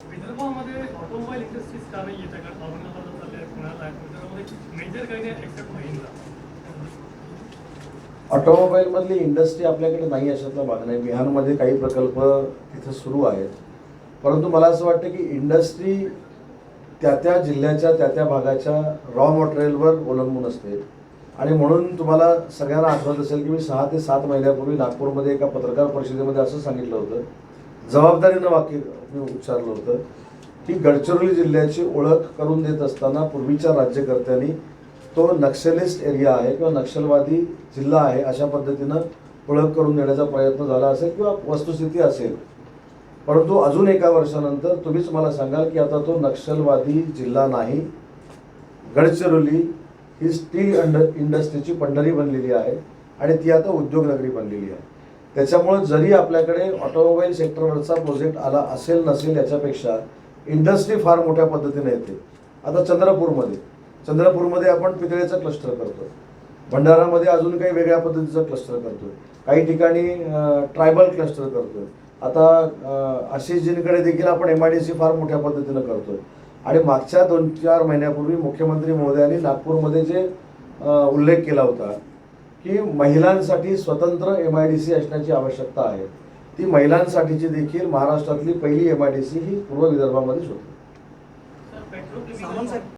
विदर्भामध्ये automobile industries का नाही येत कारण औरंगाबादला चालले पुण्याला. आहे विदर्भामध्ये मेजर काही नाही एक्सेप्ट महिंद्रा. ऑटोमोबाईलमधली इंडस्ट्री आपल्याकडे नाही अशातला भाग नाही. बिहारमध्ये काही प्रकल्प तिथे सुरू आहेत. परंतु मला असं वाटतं की इंडस्ट्री त्या त्या जिल्ह्याच्या त्या त्या भागाच्या रॉ मटेरियलवर अवलंबून असते. आणि म्हणून तुम्हाला सगळ्यांना आठवत असेल की मी सहा ते सात महिन्यापूर्वी नागपूरमध्ये एका पत्रकार परिषदेमध्ये असं सांगितलं होतं. जबाबदारीनं वाक्य मी उच्चारलं होतं की गडचिरोली जिल्ह्याची ओळख करून देत असताना पूर्वीच्या राज्यकर्त्यांनी तो नक्षलिस्ट एरिया आहे किंवा नक्षलवादी जिल्हा आहे अशा पद्धतीनं ओळख करून देण्याचा प्रयत्न झाला असेल किंवा वस्तुस्थिती असेल. परंतु अजून एका वर्षानंतर तुम्हीच मला सांगाल की आता तो नक्षलवादी जिल्हा नाही. गडचिरोली ही स्टील अंड इंडस्ट्रीची पंढरी बनलेली आहे आणि ती आता उद्योगनगरी बनलेली आहे. त्याच्यामुळे जरी आपल्याकडे ऑटोमोबाईल सेक्टरवरचा प्रोजेक्ट आला असेल नसेल याच्यापेक्षा इंडस्ट्री फार मोठ्या पद्धतीने येते. आता चंद्रपूरमध्ये. चंद्रपूरमध्ये आपण पितळेचं क्लस्टर करतो भंडारामध्ये अजून काही वेगळ्या पद्धतीचं क्लस्टर करतोय. काही ठिकाणी ट्रायबल क्लस्टर करतोय. आता आशिषजींकडे देखील आपण एम आय डी सी फार मोठ्या पद्धतीनं करतोय. आणि मागच्या दोन चार महिन्यापूर्वी मुख्यमंत्री महोदयांनी नागपूरमध्ये जे उल्लेख केला होता की महिलांसाठी स्वतंत्र एम आय डी सी असण्याची आवश्यकता आहे. ती महिलांसाठीची देखील महाराष्ट्रातली पहिली एम आय डी सी ही पूर्व विदर्भामध्येच होती.